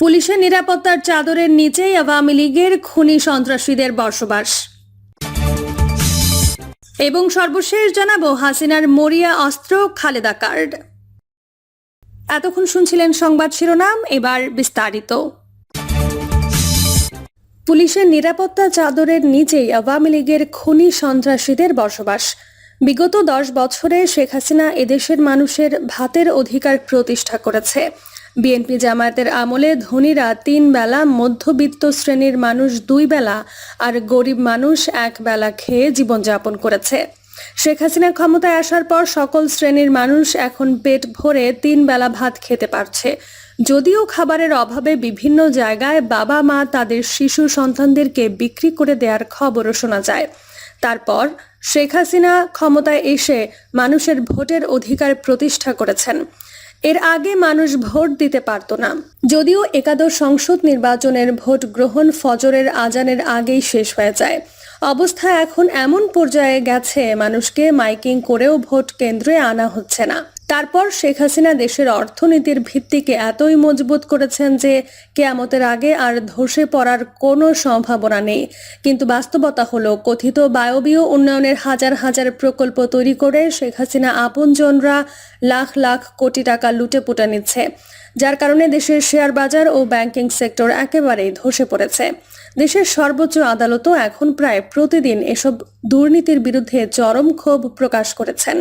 পুলিশের নিরাপত্তার চাদরের নিচেই আওয়ামী লীগের খুনি সন্ত্রাসীদের বসবাস। এবং সর্বশেষ জানাব হাসিনার মরিয়া অস্ত্র, খালেদা কার্ড। এতক্ষণ শুনছিলেন সংবাদ শিরোনাম, এবার বিস্তারিত। পুলিশের নিরাপত্তা চাদরের নিচেই আওয়ামী লীগের খুনি সন্ত্রাসীদের বসবাস। বিগত দশ বছরে শেখ হাসিনা এদেশের মানুষের ভাতের অধিকার প্রতিষ্ঠা করেছে। বিএনপি জামায়াতের আমলে ধনীরা তিন বেলা মধ্যবিত্ত শ্রেণির মানুষ দুই বেলা আর গরিব মানুষ এক বেলা খেয়ে জীবনযাপন করেছে। শেখ হাসিনা ক্ষমতায় আসার পর সকল শ্রেণির মানুষ এখন পেট ভরে তিন বেলা ভাত খেতে পারছে। যদিও খাবারের অভাবে বিভিন্ন জায়গায় বাবা মা তাদের শিশু সন্তানদেরকে বিক্রি করে দেওয়ার খবরও শোনা যায়। তারপর শেখ হাসিনা ক্ষমতায় এসে মানুষের ভোটের অধিকার প্রতিষ্ঠা করেছেন। এর আগে মানুষ ভোট দিতে পারত না। যদিও একাদশ সংসদ নির্বাচনের ভোট গ্রহণ ফজরের আজানের আগেই শেষ হয়ে যায়। অবস্থা এখন এমন পর্যায়ে গেছে, মানুষকে মাইকিং করেও ভোট কেন্দ্রে আনা হচ্ছে না। তারপর শেখ হাসিনা দেশের অর্থনীতির ভিত্তিকে এতই মজবুত করেছেন যে কেয়ামতের আগে আর ধসে পড়ার কোনো সম্ভাবনা নেই। কিন্তু বাস্তবতা হলো, কথিত বায়বীয় উন্নয়নের হাজার হাজার প্রকল্প তৈরি করে শেখ হাসিনা আপনজনরা লাখ লাখ কোটি টাকা লুটে পুটে নিচ্ছে, যার কারণে দেশের শেয়ার বাজার ও ব্যাংকিং সেক্টর একেবারেই ধসে পড়েছে। দেশের সর্বোচ্চ আদালতও এখন প্রায় প্রতিদিন এসব দুর্নীতির বিরুদ্ধে চরম ক্ষোভ প্রকাশ করেছেন।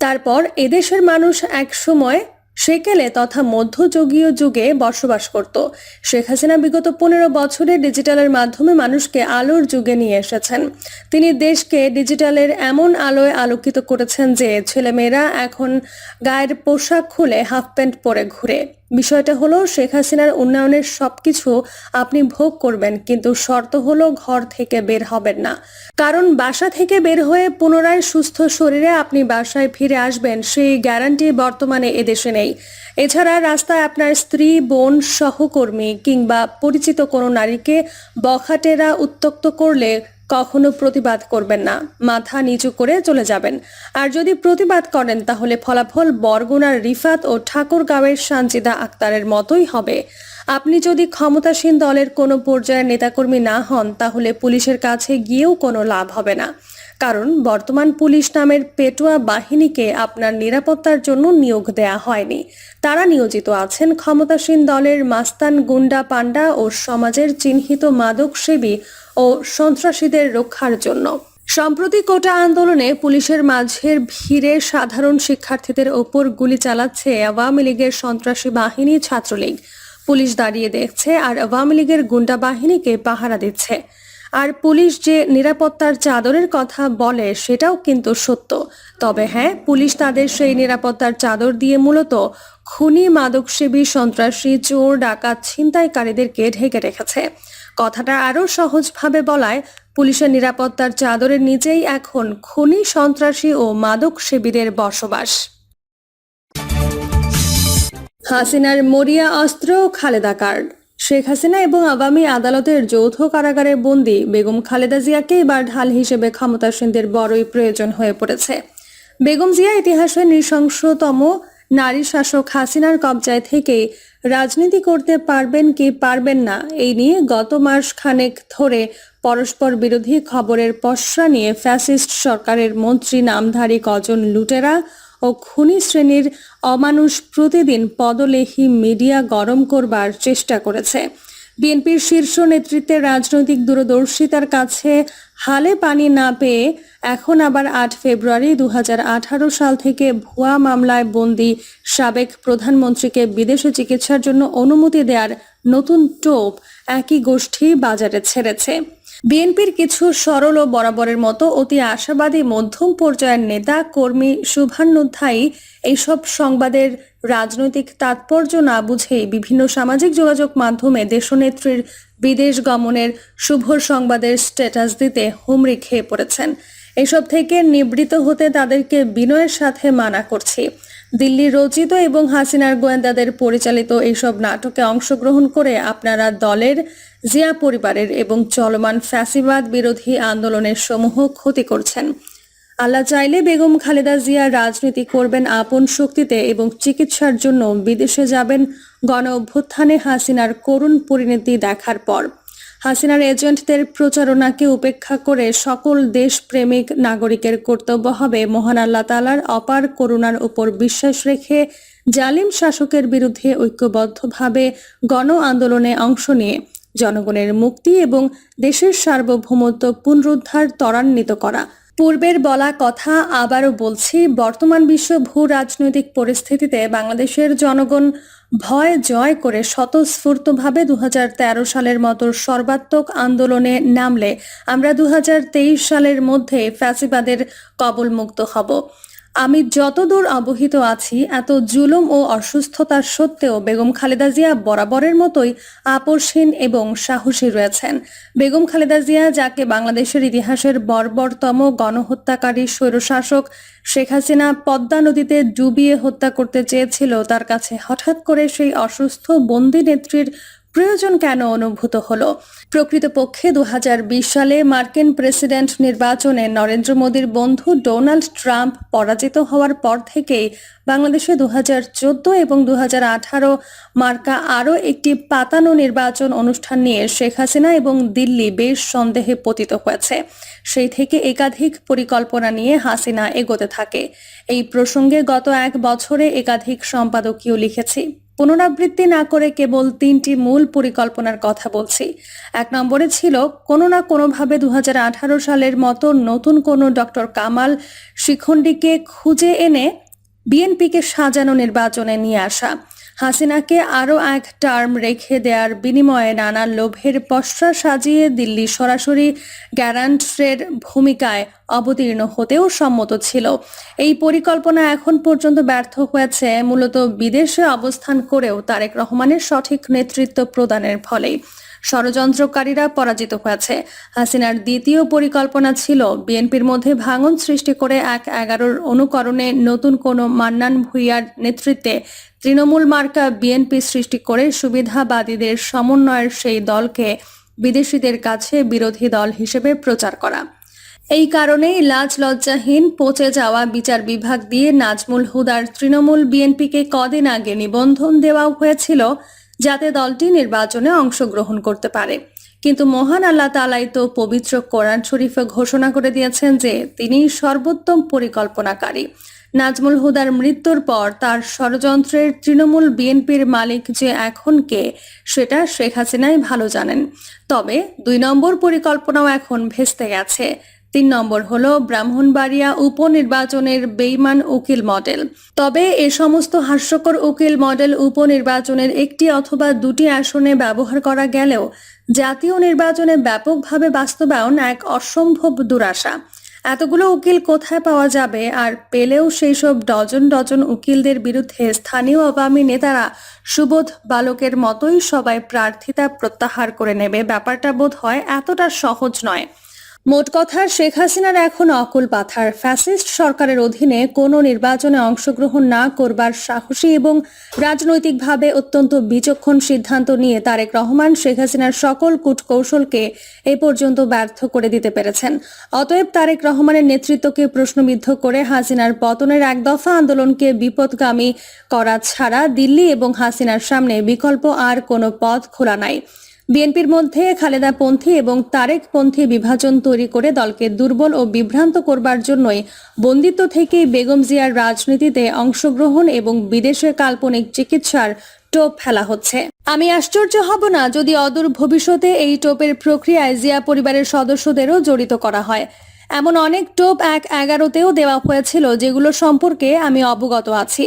তারপর এদেশের মানুষ এক সময় সেকেলে তথা মধ্যযুগীয় যুগে বসবাস করত। শেখ হাসিনা বিগত পনেরো বছরে ডিজিটালের মাধ্যমে মানুষকে আলোর যুগে নিয়ে এসেছেন। তিনি দেশকে ডিজিটালের এমন আলোয় আলোকিত করেছেন যে ছেলেমেয়েরা এখন গায়ের পোশাক খুলে হাফ প্যান্ট পরে ঘুরে। বিষয়টা হলো শেখ হাসিনার উন্নয়নের সবকিছু আপনি ভোগ করবেন, কিন্তু শর্ত হলো ঘর থেকে বের হবেন না। কারণ বাসা থেকে বের হয়ে পুনরায় সুস্থ শরীরে আপনি বাসায় ফিরে আসবেন, সেই গ্যারান্টি বর্তমানে এদেশে নেই। এছাড়া রাস্তায় আপনার স্ত্রী, বোন, সহকর্মী কিংবা পরিচিত কোনো নারীকে বখাটেরা উত্তক্ত করলে কখনো প্রতিবাদ করবেন না। মাথা নিচু করে চলে যাবেন। আর যদি প্রতিবাদ করেন, তাহলে ফলাফল বরগুনার রিফাত ও ঠাকুরগাঁওয়ের সানজিদা আক্তারের মতোই হবে। আপনি যদি ক্ষমতাসীন দলের কোনো পর্যায়ের নেতাকর্মী না হন, তাহলে পুলিশের কাছে গিয়েও কোনো লাভ হবে না। কারণ বর্তমান পুলিশ নামের পেটুয়া বাহিনীকে আপনার নিরাপত্তার জন্য নিয়োগ দেয়া হয়নি। তারা নিয়োজিত আছেন ক্ষমতাসীন দলের মাস্তান গুন্ডা পান্ডা ও সমাজের চিহ্নিত মাদকসেবী ও সন্ত্রাসীদের রক্ষার জন্য। সম্প্রতি কোটা আন্দোলনে পুলিশের মাঝের ভিড়ে সাধারণ শিক্ষার্থীদের ওপর গুলি চালাচ্ছে আওয়ামী লীগের সন্ত্রাসী বাহিনী ছাত্রলীগ। পুলিশ দাঁড়িয়ে দেখছে আর আওয়ামী লীগের গুন্ডা বাহিনীকে পাহারা দিচ্ছে। আর পুলিশ যে নিরাপত্তার চাদরের কথা বলে সেটাও কিন্তু সত্য। তবে হ্যাঁ পুলিশ তাদের সেই নিরাপত্তার চাদর দিয়ে মূলত খুনি মাদকসেবী সন্ত্রাসী চোর, ডাকাত, ছিনতাইকারীদেরকে ঢেকে রেখেছে। কথাটা আরও সহজভাবে বলায়, পুলিশের নিরাপত্তার চাদরের নিচেই এখন খুনি সন্ত্রাসী ও মাদক শিবিরের বসবাস। হাসিনার মরিয়া অস্ত্র খালেদা কার্ড। শেখ হাসিনা এবং আগামী আদালতের যৌথ কারাগারে বন্দী বেগম খালেদা জিয়াকে এবার ঢাল হিসেবে ক্ষমতাসীনদের বড়ই প্রয়োজন হয়ে পড়েছে। বেগম জিয়া ইতিহাসের নৃশংসতম নারী শাসক হাসিনার কবজায় থেকে রাজনীতি করতে পারবেন কি পারবেন না, এই নিয়ে গত মাস খানেক ধরে পরস্পর বিরোধী খবরের পশ্রা নিয়ে ফ্যাসিস্ট সরকারের মন্ত্রী, নামধারী কজন লুটেরা ও খুনি শ্রেণির অমানুষ প্রতিদিন পদলেহী মিডিয়া গরম করবার চেষ্টা করেছে। বিএনপির শীর্ষ নেতৃত্বের রাজনৈতিক দূরদর্শিতার কাছে হালে পানি না পেয়ে এখন আবার আট ফেব্রুয়ারি দু হাজার আঠারো সাল থেকে ভুয়া মামলায় বন্দি সাবেক প্রধানমন্ত্রীকে বিদেশে চিকিৎসার জন্য অনুমতি দেওয়ার নতুন টোপ একই গোষ্ঠী বাজারে ছেড়েছে। বিএনপির কিছু সরল ও বরাবরের মতো অতি আশাবাদী মধ্যম পর্যায়ের নেতা, কর্মী শুভান্নোধ্যায়ী এইসব সংবাদের রাজনৈতিক তাৎপর্য না বুঝে বিভিন্ন সামাজিক যোগাযোগ মাধ্যমে দেশনেত্রীর বিদেশ গমনের শুভ সংবাদের স্ট্যাটাস দিতে হুমড়ি খেয়ে পড়েছেন। এসব থেকে নিবৃত হতে তাদেরকে বিনয়ের সাথে মানা করছি। দিল্লি রচিত এবং হাসিনার গোয়েন্দাদের পরিচালিত এইসব নাটকে অংশগ্রহণ করে আপনারা দলের, জিয়া পরিবারের এবং চলমান ফ্যাসিবাদ বিরোধী আন্দোলনের সমূহ ক্ষতি করছেন। আল্লাহ চাইলে বেগম খালেদা জিয়া রাজনীতি করবেন আপন শক্তিতে এবং চিকিৎসার জন্য বিদেশে যাবেন গণ অভ্যুত্থানে হাসিনার করুণ পরিণতি দেখার পর। হাসিনার এজেন্টদের প্রচারণাকে উপেক্ষা করে সকল দেশপ্রেমিক নাগরিকের কর্তব্য হবে মহান আল্লাহ তালার অপার করুণার উপর বিশ্বাস রেখে জালিম শাসকের বিরুদ্ধে ঐক্যবদ্ধভাবে গণ আন্দোলনে অংশ নিয়ে জনগণের মুক্তি এবং দেশের সার্বভৌমত্ব পুনরুদ্ধার ত্বরান্বিত করা। পূর্বের বলা কথা আবারও বলছি, বর্তমান বিশ্ব ভূ রাজনৈতিক পরিস্থিতিতে বাংলাদেশের জনগণ ভয় জয় করে স্বতঃস্ফূর্তভাবে দু হাজার তেরো সালের মতো সর্বাত্মক আন্দোলনে নামলে আমরা দু হাজার তেইশ সালের মধ্যে ফ্যাসিবাদের কবলমুক্ত হব। আমি যতদূর অবহিত আছি, এত জুলুম ও অসুস্থতার সত্ত্বেও বেগম খালেদা জিয়া বরাবরের মতোই আপোষহীন এবং সাহসী রয়েছেন। বেগম খালেদা জিয়া, যাকে বাংলাদেশের ইতিহাসের বর্বরতম গণহত্যাকারী স্বৈরশাসক শেখ হাসিনা পদ্মা নদীতে ডুবিয়ে হত্যা করতে চেয়েছিল, তার কাছে হঠাৎ করে সেই অসুস্থ বন্দি নেত্রীর প্রয়োজন কেন অনুভূত হলো? প্রকৃতপক্ষে দু হাজার বিশ সালে মার্কিন প্রেসিডেন্ট নির্বাচনে নরেন্দ্র মোদীর বন্ধু ডোনাল্ড ট্রাম্প পরাজিত হওয়ার পর থেকেই বাংলাদেশে দু হাজার চোদ্দ এবং দু হাজার আঠারো মার্কা আরও একটি পাতানো নির্বাচন অনুষ্ঠান নিয়ে শেখ হাসিনা এবং দিল্লি বেশ সন্দেহে পতিত হয়েছে। সেই থেকে একাধিক পরিকল্পনা নিয়ে হাসিনা এগোতে থাকে। এই প্রসঙ্গে গত এক বছরে একাধিক সম্পাদকীয় লিখেছি। পুনরাবৃত্তি না করে কেবল তিনটি মূল পরিকল্পনার কথা বলছি। এক নম্বরে ছিল কোনো না কোনোভাবে দু হাজার আঠারো সালের মতো নতুন কোনো ডক্টর কামাল শিখণ্ডীকে খুঁজে এনে বিএনপিকে সাজানো নির্বাচনে নিয়ে আসা। হাসিনাকে আরও এক টার্ম রেখে দেওয়ার বিনিময়ে নানা লোভের পশ্চা সাজিয়ে দিল্লি সরাসরি গ্যারান্টের ভূমিকায় অবতীর্ণ হতেও সম্মত ছিল। এই পরিকল্পনা এখন পর্যন্ত ব্যর্থ হয়েছে, মূলত বিদেশে অবস্থান করেও তারেক রহমানের সঠিক নেতৃত্ব প্রদানের ফলেই। ষড়যন্ত্রকারীরা পরাজিত হয়েছে। হাসিনার দ্বিতীয় পরিকল্পনা ছিল বিএনপির মধ্যে ভাঙন সৃষ্টি করে এক এগারোর অনুকরণে নতুন কোনো মান্নান ভুইয়ার নেতৃত্বে তৃণমূল মার্কা বিএনপি সৃষ্টি করে সুবিধাবাদীদের সমন্বয়ের সেই দলকে বিদেশিদের কাছে বিরোধী দল হিসেবে প্রচার করা। এই কারণেই লাজ লজ্জাহীন পচে যাওয়া বিচার বিভাগ দিয়ে নাজমুল হুদার তৃণমূল বিএনপিকে কদিন আগে নিবন্ধন দেওয়াও হয়েছিল। যাতে দলটি নির্বাচনে অংশগ্রহণ করতে পারে। কিন্তু মহান আল্লাহ তালাই তো পবিত্র কোরআন শরীফে ঘোষণা করে দিয়েছেন যে, তিনি সর্বোত্তম পরিকল্পনাকারী। নাজমুল হুদার মৃত্যুর পর তার ষড়যন্ত্রের তৃণমূল বিএনপির মালিক যে এখন কে, সেটা শেখ হাসিনাই ভালো জানেন। তবে দুই নম্বর পরিকল্পনাও এখন ভেস্তে গেছে। তিন নম্বর হলো ব্রাহ্মণবাড়িয়া উপনির্বাচনের বেইমান উকিল মডেল। তবে এ সমস্ত হাস্যকর উকিল মডেল উপনির্বাচনের একটি অথবা দুটি আসনে ব্যবহার করা গেলেও জাতীয় নির্বাচনে ব্যাপকভাবে বাস্তবায়ন এক অসম্ভব দুরাশা। এতগুলো উকিল কোথায় পাওয়া যাবে আর পেলেও সেই সব ডজন ডজন উকিলদের বিরুদ্ধে স্থানীয় আওয়ামী নেতারা সুবোধ বালকের মতোই সবাই প্রার্থিতা প্রত্যাহার করে নেবে। ব্যাপারটা বোধ হয় এতটা সহজ নয়। মোট কথা, শেখ হাসিনার এখন অকুল পাথার। ফ্যাসিস্ট সরকারের অধীনে কোনো নির্বাচনে অংশগ্রহণ না করবার সাহসী এবং রাজনৈতিকভাবে অত্যন্ত বিচক্ষণ সিদ্ধান্ত নিয়ে তারেক রহমান শেখ হাসিনার সকল কূটকৌশলকে এ পর্যন্ত ব্যর্থ করে দিতে পেরেছেন। অতএব তারেক রহমানের নেতৃত্বকে প্রশ্নবিদ্ধ করে হাসিনার পতনের এক দফা আন্দোলনকে বিপদগামী করা ছাড়া দিল্লি এবং হাসিনার সামনে বিকল্প আর কোনো পথ খোলা নাই। বিএনপির মধ্যে খালেদা পন্থী এবং তারেক পন্থী বিভাজন তৈরি করে দলকে দুর্বল ও বিভ্রান্ত করবার জন্যই বন্দিত্ব থেকে বেগম জিয়ার রাজনীতিতে অংশগ্রহণ এবং বিদেশে কাল্পনিক চিকিৎসার টোপ ফেলা হচ্ছে। আমি আশ্চর্য হব না যদি অদূর ভবিষ্যতে এই টোপের প্রক্রিয়ায় জিয়া পরিবারের সদস্যদেরও জড়িত করা হয়। এমন অনেক টোপ এক এগারোতেও দেওয়া হয়েছিল যেগুলো সম্পর্কে আমি অবগত আছি।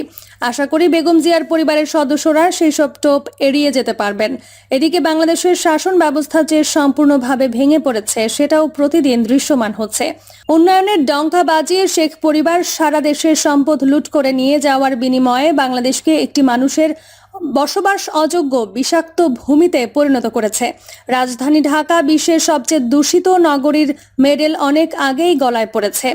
আশা করি বেগম জিয়ার পরিবারের সদস্যরা সেই সব টোপ এড়িয়ে যেতে পারবেন। এদিকে বাংলাদেশের শাসন ব্যবস্থা যে সম্পূর্ণভাবে ভেঙে পড়েছে, সেটাও প্রতিদিন দৃশ্যমান হচ্ছে। উন্নয়নের ডঙ্কা বাজিয়ে শেখ পরিবার সারা দেশের সম্পদ লুট করে নিয়ে যাওয়ার বিনিময়ে বাংলাদেশকে একটি মানুষের বসবাস অযোগ্য বিষাক্ত ভূমিতে পরিণত করেছে। রাজধানী ঢাকা বিশ্বের সবচেয়ে দূষিত নগরীর মেডেল অনেক আগেই গলায় পড়েছে।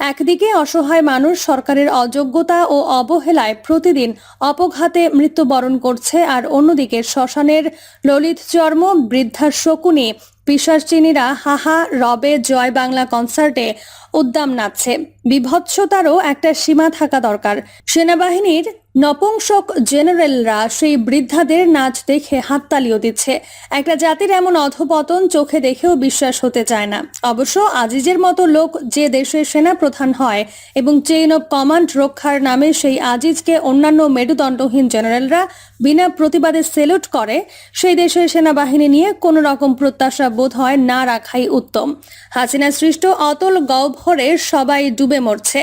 একদিকে অসহায় মানুষ সরকারের অযোগ্যতা ও অবহেলায় প্রতিদিন অপঘাতে মৃত্যুবরণ করছে আর অন্যদিকে শ্মশানের ললিত চর্ম, বৃদ্ধার শকুনি পিসাসচিনীরা হাহা, রবে, জয় বাংলা কনসার্টে উদ্দাম নাচছে। বিভৎসতারও একটা সীমা থাকা দরকার। সেনাবাহিনীর নপুংসক জেনারেলরা সেই বৃদ্ধাদের নাচ দেখে হাততালিও দিচ্ছে। একটা জাতির এমন অধপতন চোখে দেখেও বিশ্বাস হতে চায় না। অবশ্য আজিজের মতো লোক যে দেশের সেনা প্রধান হয় এবং চেইন অফ কমান্ড রক্ষার নামে সেই আজিজকে অন্যান্য মেরুদণ্ডহীন জেনারেলরা বিনা প্রতিবাদে সেলুট করে, সেই দেশের সেনাবাহিনী নিয়ে কোনো রকম প্রত্যাশা বোধ হয় না রাখাই উত্তম। হাসিনা সৃষ্ট অতল গহ্বরে সবাই ডুবে মরছে।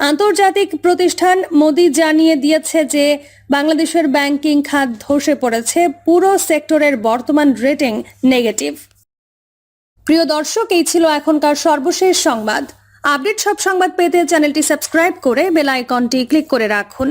আন্তর্জাতিক প্রতিষ্ঠান মোদি জানিয়ে দিয়েছে যে, বাংলাদেশের ব্যাংকিং খাত ধসে পড়েছে, পুরো সেক্টরের বর্তমান রেটিং নেগেটিভ। প্রিয় দর্শক, এই ছিল এখনকার সর্বশেষ সংবাদ। আপডেট সব সংবাদ পেতে চ্যানেলটি সাবস্ক্রাইব করে বেল আইকনটি ক্লিক করে রাখুন।